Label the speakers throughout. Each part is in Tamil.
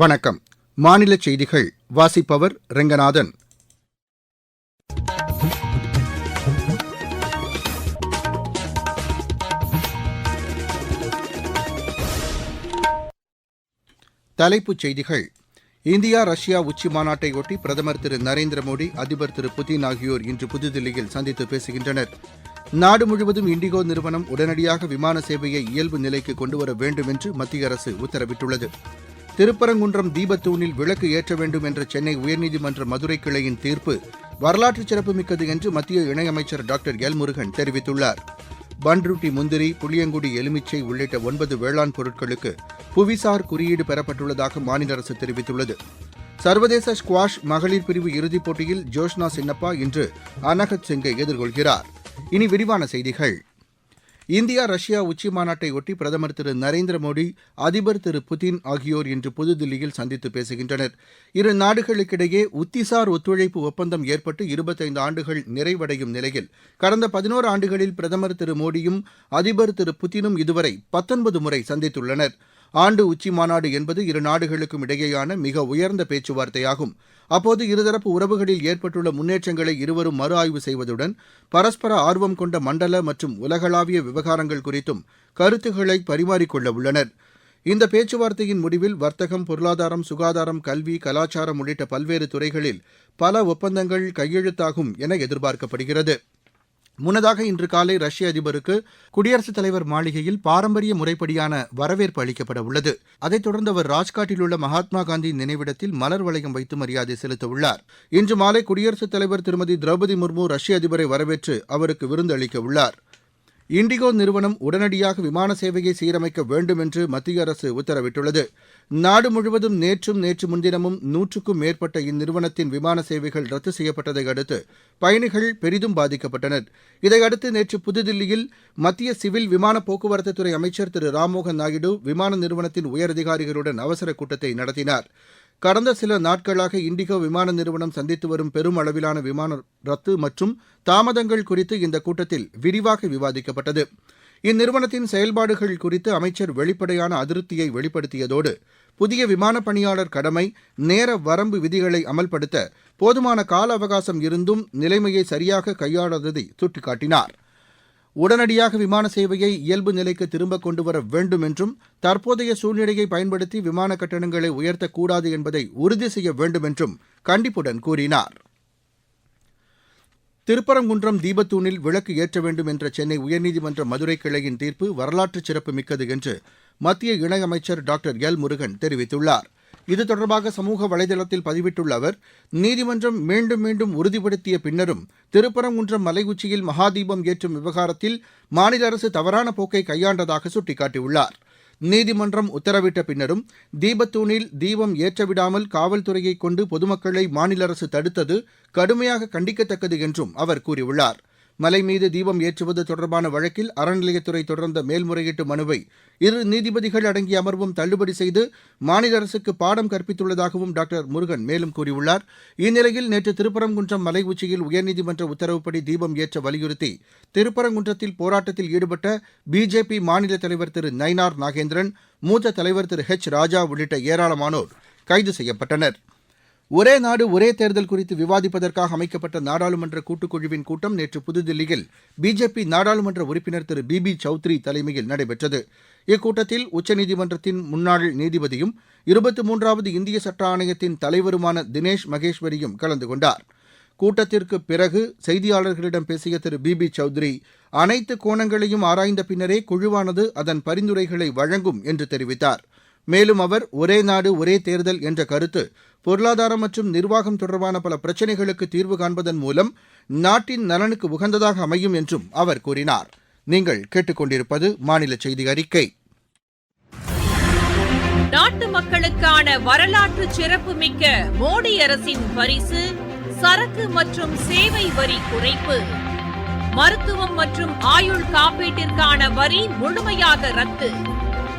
Speaker 1: வணக்கம் மாநில செய்திகள் வாசிப்பவர் ரெங்கநாதன் தலைப்புச் செய்திகள் இந்தியா ரஷ்யா உச்சி மாநாட்டையொட்டி பிரதமர் திரு நரேந்திர மோடி அதிபர் திரு புதின் ஆகியோர் இன்று புதுதில்லியில் சந்தித்து பேசுகின்றனர் நாடு முழுவதும் இண்டிகோ நிறுவனம் உடனடியாக விமான சேவையை இயல்பு நிலைக்கு கொண்டுவர வேண்டும் என்று மத்திய அரசு உத்தரவிட்டுள்ளது திருப்பரங்குன்றம் தீபத்தூணில் விளக்கு ஏற்ற வேண்டும் என்ற சென்னை உயர்நீதிமன்ற மதுரை கிளையின் தீர்ப்பு வரலாற்று சிறப்புமிக்கது என்று மத்திய இணையமைச்சர் டாக்டர் எல் முருகன் தெரிவித்துள்ளார் பன்ருட்டி முந்திரி புளியங்குடி எலுமிச்சை உள்ளிட்ட ஒன்பது வேளாண் பொருட்களுக்கு புவிசார் குறியீடு பெறப்பட்டுள்ளதாக மாநில அரசு தெரிவித்துள்ளது சர்வதேச ஸ்குவாஷ் மகளிர் பிரிவு இறுதிப் போட்டியில் ஜோஷ்னா சின்னப்பா இன்று அனகத் சிங்கை எதிர்கொள்கிறார் இனி விரிவான செய்திகள் இந்தியா ரஷ்யா ஒட்டி பிரதமர் திரு நரேந்திர மோடி அதிபர் திரு புதின் ஆகியோர் இன்று புதுதில்லியில் சந்தித்து பேசுகின்றனர் இரு நாடுகளுக்கிடையே உத்திசார் ஒத்துழைப்பு ஒப்பந்தம் ஏற்பட்டு இருபத்தைந்து ஆண்டுகள் நிறைவடையும் நிலையில் கடந்த பதினோரு ஆண்டுகளில் பிரதமர் திரு மோடியும் அதிபர் திரு புதினும் இதுவரை பத்தொன்பது முறை சந்தித்துள்ளனா் ஆண்டு உச்சிமாநாடு என்பது இரு நாடுகளுக்கும் இடையேயான மிக உயர்ந்த பேச்சுவார்த்தையாகும் அப்போது இருதரப்பு உறவுகளில் ஏற்பட்டுள்ள முன்னேற்றங்களை இருவரும் மறு ஆய்வு செய்வதுடன் பரஸ்பர ஆர்வம் கொண்ட மண்டல மற்றும் உலகளாவிய விவகாரங்கள் குறித்தும் கருத்துக்களை பரிமாறிக்கொள்ள உள்ளனர் இந்த பேச்சுவார்த்தையின் முடிவில் வர்த்தகம் பொருளாதாரம் சுகாதாரம் கல்வி கலாச்சாரம் உள்ளிட்ட பல்வேறு துறைகளில் பல ஒப்பந்தங்கள் கையெழுத்தாகும் என எதிர்பார்க்கப்படுகிறது முன்னதாக இன்று காலை ரஷ்ய அதிபருக்கு குடியரசுத் தலைவர் மாளிகையில் பாரம்பரிய முறைப்படியான வரவேற்பு அளிக்கப்பட உள்ளது அதைத் தொடர்ந்து அவர் ராஜ்காட்டில் உள்ள மகாத்மா காந்தி நினைவிடத்தில் மலர் வளையம் வைத்து மரியாதை செலுத்த உள்ளார் இன்று மாலை குடியரசுத் தலைவர் திருமதி திரௌபதி முர்மு ரஷ்ய அதிபரை வரவேற்று அவருக்கு அளிக்க உள்ளாா் இண்டிகோ நிறுவனம் உடனடியாக விமான சேவையை சீரமைக்க வேண்டும் என்று மத்திய அரசு உத்தரவிட்டுள்ளது நாடு முழுவதும் நேற்றும் நேற்று முன்தினமும் நூற்றுக்கும் மேற்பட்ட இந்நிறுவனத்தின் விமான சேவைகள் ரத்து செய்யப்பட்டதை அடுத்து பயணிகள் பெரிதும் பாதிக்கப்பட்டனர் இதையடுத்து நேற்று புதுதில்லியில் மத்திய சிவில் விமான போக்குவரத்து துறை அமைச்சர் திரு ராம்மோகன் நாயுடு விமான நிறுவனத்தின் உயரதிகாரிகளுடன் அவசர கூட்டத்தை நடத்தினாா் கடந்த சில நாட்களாக இண்டிகோ விமான நிறுவனம் சந்தித்து வரும் பெரும் அளவிலான விமான ரத்து மற்றும் தாமதங்கள் குறித்து இந்த கூட்டத்தில் விரிவாக விவாதிக்கப்பட்டது இந்நிறுவனத்தின் செயல்பாடுகள் குறித்து அமைச்சர் வெளிப்படையான அதிருப்தியை வெளிப்படுத்தியதோடு புதிய விமான பணியாளர் கடமை நேர வரம்பு விதிகளை அமல்படுத்த போதுமான கால அவகாசம் இருந்தும் நிலைமையை சரியாக கையாளாததை சுட்டிக்காட்டினார் உடனடியாக விமான சேவையை இயல்பு நிலைக்கு திரும்ப கொண்டுவர வேண்டும் என்றும் தற்போதைய சூழ்நிலையை பயன்படுத்தி விமான கட்டணங்களை உயர்த்தக்கூடாது என்பதை உறுதி செய்ய வேண்டும் என்றும் கண்டிப்புடன் கூறினார் திருப்பரங்குன்றம் தீபத்தூணில் விளக்கு ஏற்ற வேண்டும் என்ற சென்னை உயர்நீதிமன்ற மதுரை கிளையின் தீர்ப்பு வரலாற்று சிறப்புமிக்கது என்று மத்திய இணையமைச்சர் டாக்டர் எல் முருகன் தெரிவித்துள்ளார் இது தொடர்பாக சமூக வலைதளத்தில் பதிவிட்டுள்ள அவர் நீதிமன்றம் மீண்டும் மீண்டும் உறுதிப்படுத்திய பின்னரும் திருப்பரங்குன்றம் மலை உச்சியில் மகாதீபம் ஏற்றும் விவகாரத்தில் மாநில அரசு தவறான போக்கை கையாண்டதாக சுட்டிக்காட்டியுள்ளார் நீதிமன்றம் உத்தரவிட்ட பின்னரும் தீபத்தூணில் தீபம் ஏற்றவிடாமல் காவல்துறையை கொண்டு பொதுமக்களை மாநில அரசு தடுத்தது கடுமையாக கண்டிக்கத்தக்கது என்றும் அவர் கூறியுள்ளாா் மலைமீது தீபம் ஏற்றுவது தொடர்பான வழக்கில் அறநிலையத்துறை தொடர்ந்த மேல்முறையீட்டு மனுவை இரு நீதிபதிகள் அடங்கிய அமர்வும் தள்ளுபடி செய்து மாநில அரசுக்கு பாடம் கற்பித்துள்ளதாகவும் டாக்டர் முருகன் மேலும் கூறியுள்ளார் இந்நிலையில் நேற்று திருப்பரங்குன்றம் மலை உச்சியில் உயர்நீதிமன்ற உத்தரவுப்படி தீபம் ஏற்ற வலியுறுத்தி திருப்பரங்குன்றத்தில் போராட்டத்தில் ஈடுபட்ட பிஜேபி மாநில தலைவர் திரு நயினார் நாகேந்திரன் மூத்த தலைவர் திரு ஹெச் ராஜா உள்ளிட்ட ஏராளமானோர் கைது செய்யப்பட்டனா் ஒரே நாடு ஒரே தேர்தல் குறித்து விவாதிப்பதற்காக அமைக்கப்பட்ட நாடாளுமன்ற கூட்டுக்குழுவின் கூட்டம் நேற்று புதுதில்லியில் பிஜேபி நாடாளுமன்ற உறுப்பினர் திரு பி பி சௌத்ரி தலைமையில் நடைபெற்றது இக்கூட்டத்தில் உச்சநீதிமன்றத்தின் முன்னாள் நீதிபதியும் இருபத்தி மூன்றாவது இந்திய சட்ட ஆணையத்தின் தலைவருமான தினேஷ் மகேஸ்வரியும் கலந்து கொண்டார் கூட்டத்திற்கு பிறகு செய்தியாளர்களிடம் பேசிய திரு பி பி சௌத்ரி அனைத்து கோணங்களையும் ஆராய்ந்த பின்னரே குழுவானது அதன் பரிந்துரைகளை வழங்கும் என்று தெரிவித்தாா் மேலும் அவர் ஒரே நாடு ஒரே தேர்தல் என்ற கருத்து பொருளாதாரம் மற்றும் நிர்வாகம் தொடர்பான பல பிரச்சினைகளுக்கு தீர்வு காண்பதன் மூலம் நாட்டின் நலனுக்கு உகந்ததாக அமையும் என்றும் அவர் கூறினார் நீங்கள் கேட்டுக்கொண்டிருப்பது மாநில செய்தி அறிக்கை
Speaker 2: நாட்டு மக்களுக்கான வரலாற்று சிறப்புமிக்க மோடி அரசின் பரிசு சரக்கு மற்றும் சேவை வரி குறைப்பு மருத்துவம் மற்றும் ஆயுள் காப்பீட்டிற்கான வரி முழுமையாக ரத்து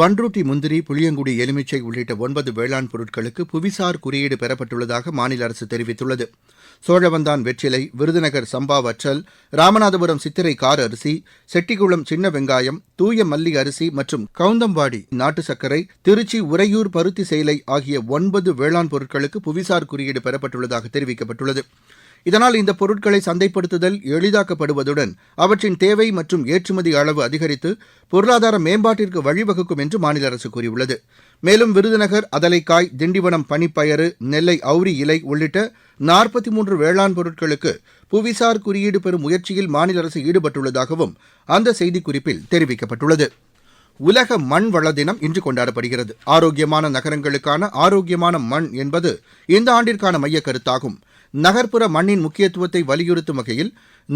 Speaker 1: பன்ருட்டி முந்திரி புளியங்குடி எலுமிச்சை உள்ளிட்ட ஒன்பது வேளாண் பொருட்களுக்கு புவிசார் குறியீடு பெறப்பட்டுள்ளதாக மாநில அரசு தெரிவித்துள்ளது சோழவந்தான் வெற்றிலை விருதுநகர் சம்பா வற்றல் ராமநாதபுரம் சித்திரை கார் அரிசி செட்டிக்குளம் சின்ன வெங்காயம் தூய மல்லி அரிசி மற்றும் கவுந்தம்பாடி நாட்டு சர்க்கரை திருச்சி உறையூர் பருத்தி சேலை ஆகிய ஒன்பது வேளாண் பொருட்களுக்கு புவிசார் குறியீடு பெறப்பட்டுள்ளதாக தெரிவிக்கப்பட்டுள்ளது இதனால் இந்த பொருட்களை சந்தைப்படுத்துதல் எளிதாக்கப்படுவதுடன் அவற்றின் தேவை மற்றும் ஏற்றுமதி அளவு அதிகரித்து பொருளாதார மேம்பாட்டிற்கு வழிவகுக்கும் என்று மாநில அரசு கூறியுள்ளது மேலும் விருதுநகர் அதலைக்காய் திண்டிவனம் பனிப்பயறு நெல்லை அவுரி இலை உள்ளிட்ட நாற்பத்தி மூன்று வேளாண் பொருட்களுக்கு புவிசார் குறியீடு பெறும் முயற்சியில் மாநில அரசு ஈடுபட்டுள்ளதாகவும் அந்த செய்திக்குறிப்பில் தெரிவிக்கப்பட்டுள்ளது உலக மண் வள தினம் இன்று கொண்டாடப்படுகிறது ஆரோக்கியமான நகரங்களுக்கான ஆரோக்கியமான மண் என்பது இந்த ஆண்டிற்கான மைய கருத்தாகும் நகர்ப்புற மண்ணின் முக்கியத்துவத்தை வலியுறுத்தும் வகையில்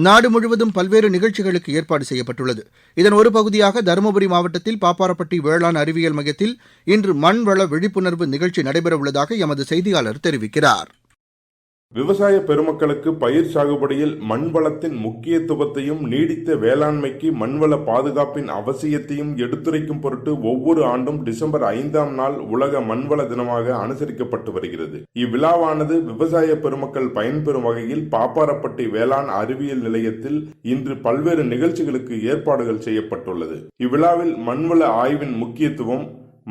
Speaker 1: நாடு முழுவதும் பல்வேறு நிகழ்ச்சிகளுக்கு ஏற்பாடு செய்யப்பட்டுள்ளது இதன் ஒரு பகுதியாக தருமபுரி மாவட்டத்தில் பாப்பாரப்பட்டி வேளாண் அறிவியல் மையத்தில் இன்று மண்வள விழிப்புணர்வு நிகழ்ச்சி நடைபெறவுள்ளதாக எமது செய்தியாளர் தெரிவிக்கிறாா்
Speaker 3: விவசாய பெருமக்களுக்கு பயிர் சாகுபடியில் மண்வளத்தின் முக்கியத்துவத்தையும் நீடித்த வேளாண்மைக்கு மண்வள பாதுகாப்பின் அவசியத்தையும் எடுத்துரைக்கும் பொருட்டு ஒவ்வொரு ஆண்டும் டிசம்பர் ஐந்தாம் நாள் உலக மண்வள தினமாக அனுசரிக்கப்பட்டு வருகிறது இவ்விழாவானது விவசாய பெருமக்கள் பயன்பெறும் வகையில் பாப்பாரப்பட்டி வேளாண் அறிவியல் நிலையத்தில் இன்று பல்வேறு நிகழ்ச்சிகளுக்கு ஏற்பாடுகள் செய்யப்பட்டுள்ளது இவ்விழாவில் மண்வள ஆய்வின் முக்கியத்துவம்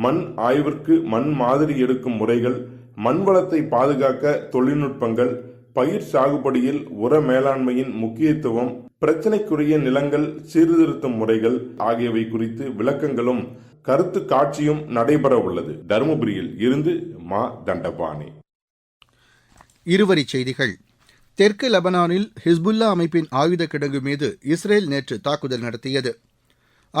Speaker 3: மண் ஆய்விற்கு மண் மாதிரி எடுக்கும் முறைகள் மண்வளத்தை பாதுகாக்க தொழில்நுட்பங்கள் பயிர் சாகுபடியில் உர மேலாண்மையின் முக்கியத்துவம் பிரச்சனைக்குரிய நிலங்கள் சீர்திருத்தும் முறைகள் ஆகியவை குறித்து விளக்கங்களும் கருத்து காட்சியும் நடைபெற உள்ளது தருமபுரியில் இருந்து மா தண்டபாணி
Speaker 1: இருவரி செய்திகள் தெற்கு லெபனானில் ஹிஸ்புல்லா அமைப்பின் ஆயுத கிடங்கு மீது இஸ்ரேல் நேற்று தாக்குதல் நடத்தியது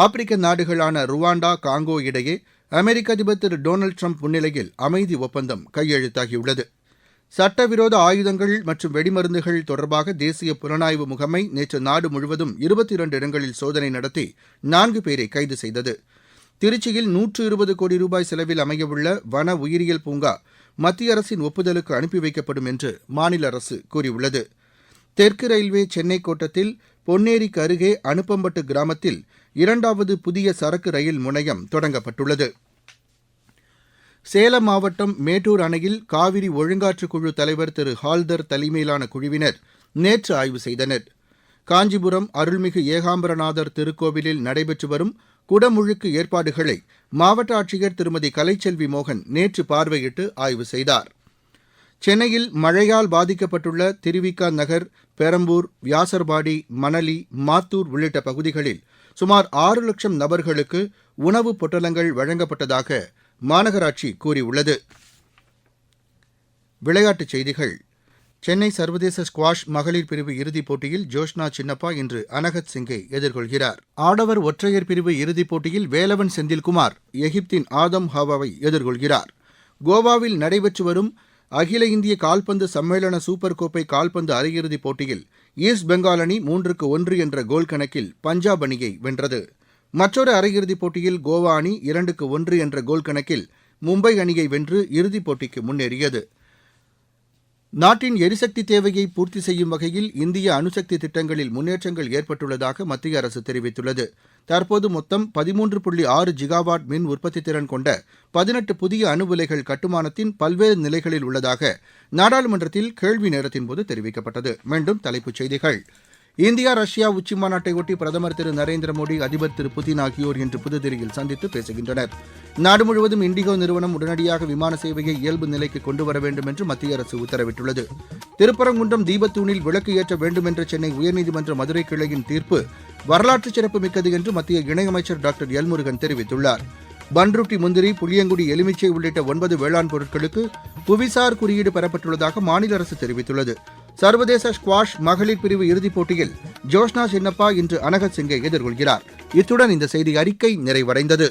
Speaker 1: ஆப்பிரிக்க நாடுகளான ருவாண்டா காங்கோ இடையே அமெரிக்க அதிபர் திரு டொனால்டு ட்ரம்ப் முன்னிலையில் அமைதி ஒப்பந்தம் கையெழுத்தாகியுள்ளது சட்டவிரோத ஆயுதங்கள் மற்றும் வெடிமருந்துகள் தொடர்பாக தேசிய புலனாய்வு முகமை நேற்று நாடு முழுவதும் இருபத்தி இரண்டு இடங்களில் சோதனை நடத்தி நான்கு பேரை கைது செய்தது திருச்சியில் நூற்று இருபது கோடி ரூபாய் செலவில் அமையவுள்ள வன உயிரியல் பூங்கா மத்திய அரசின் ஒப்புதலுக்கு அனுப்பி வைக்கப்படும் என்று மாநில அரசு கூறியுள்ளது தெற்கு ரயில்வே சென்னை கோட்டத்தில் பொன்னேரிக்கு அருகே அனுப்பம்பட்டு கிராமத்தில் இரண்டாவது புதிய சரக்கு ரயில் முனையம் தொடங்கப்பட்டுள்ளது சேலம் மாவட்டம் மேட்டூர் அணையில் காவிரி ஒழுங்காற்றுக் குழு தலைவர் திரு ஹால்தர் தலைமையிலான குழுவினர் நேற்று ஆய்வு செய்தனர் காஞ்சிபுரம் அருள்மிகு ஏகாம்பரநாதர் திருக்கோவிலில் நடைபெற்று வரும் குடமுழுக்கு ஏற்பாடுகளை மாவட்ட ஆட்சியர் திருமதி கலைச்செல்வி மோகன் நேற்று பார்வையிட்டு ஆய்வு செய்தார் சென்னையில் மழையால் பாதிக்கப்பட்டுள்ள திருவிக நகர் பெரம்பூர் வியாசர்பாடி மணலி மாத்தூர் உள்ளிட்ட பகுதிகளில் சுமார் ஆறு லட்சம் நபர்களுக்கு உணவுப் பொட்டலங்கள் வழங்கப்பட்டதாக மாநகராட்சி கூறியுள்ளது விளையாட்டுச் செய்திகள் சென்னை சர்வதேச ஸ்குவாஷ் மகளிர் பிரிவு இறுதிப் போட்டியில் ஜோஷ்னா சின்னப்பா இன்று அனகத் சிங்கை எதிர்கொள்கிறார் ஆடவர் ஒற்றையர் பிரிவு இறுதிப் போட்டியில் வேலவன் செந்தில்குமார் எகிப்தின் ஆதம் ஹாவாவை எதிர்கொள்கிறார் கோவாவில் நடைபெற்று வரும் அகில இந்திய கால்பந்து சம்மேளன சூப்பர் கோப்பை கால்பந்து அரையிறுதிப் போட்டியில் ஈஸ்ட் பெங்கால் அணி மூன்றுக்கு ஒன்று என்ற கோல் கணக்கில் பஞ்சாப் அணியை வென்றது மற்றொரு அரையிறுதிப் போட்டியில் கோவா அணி இரண்டுக்கு ஒன்று என்ற கோல் கணக்கில் மும்பை அணியை வென்று இறுதிப் போட்டிக்கு முன்னேறியது நாட்டின் எரிசக்தி தேவையை பூர்த்தி செய்யும் வகையில் இந்திய அணுசக்தி திட்டங்களில் முன்னேற்றங்கள் ஏற்பட்டுள்ளதாக மத்திய அரசு தெரிவித்துள்ளது தற்போது மொத்தம் பதிமூன்று புள்ளி ஆறு ஜிகாவாட் மின் உற்பத்தி திறன் கொண்ட பதினெட்டு புதிய அணு உலைகள் கட்டுமானத்தின் பல்வேறு நிலைகளில் உள்ளதாக நாடாளுமன்றத்தில் கேள்வி நேரத்தின்போது தெரிவிக்கப்பட்டது மீண்டும் தலைப்புச் செய்திகள் இந்தியா ரஷ்யா உச்சி மாநாட்டையொட்டி பிரதமர் திரு நரேந்திர மோடி அதிபர் திரு புதின் ஆகியோர் இன்று புதுதில்லியில் சந்தித்து பேசுகின்றனர் நாடு முழுவதும் இண்டிகோ நிறுவனம் உடனடியாக விமான சேவையை இயல்பு நிலைக்கு கொண்டு வர வேண்டும் என்று மத்திய அரசு உத்தரவிட்டுள்ளது திருப்பரங்குன்றம் தீபத்தூணில் விளக்கு ஏற்ற வேண்டும் என்ற சென்னை உயர்நீதிமன்ற மதுரை கிளையின் தீர்ப்பு வரலாற்று சிறப்பு மிக்கது என்று மத்திய இணையமைச்சர் டாக்டர் எல்முருகன் தெரிவித்துள்ளார் பன்ருட்டி முந்திரி புளியங்குடி எலுமிச்சை உள்ளிட்ட ஒன்பது வேளாண் பொருட்களுக்கு புவிசார் குறியீடு பெறப்பட்டுள்ளதாக மாநில அரசு தெரிவித்துள்ளது சர்வதேச ஸ்குவாஷ் மகளிர் பிரிவு இறுதிப் போட்டியில் ஜோஷ்னா சின்னப்பா இன்று அனகத் சிங்கை எதிர்கொள்கிறார் இத்துடன் இந்த செய்தி அறிக்கை நிறைவடைந்தது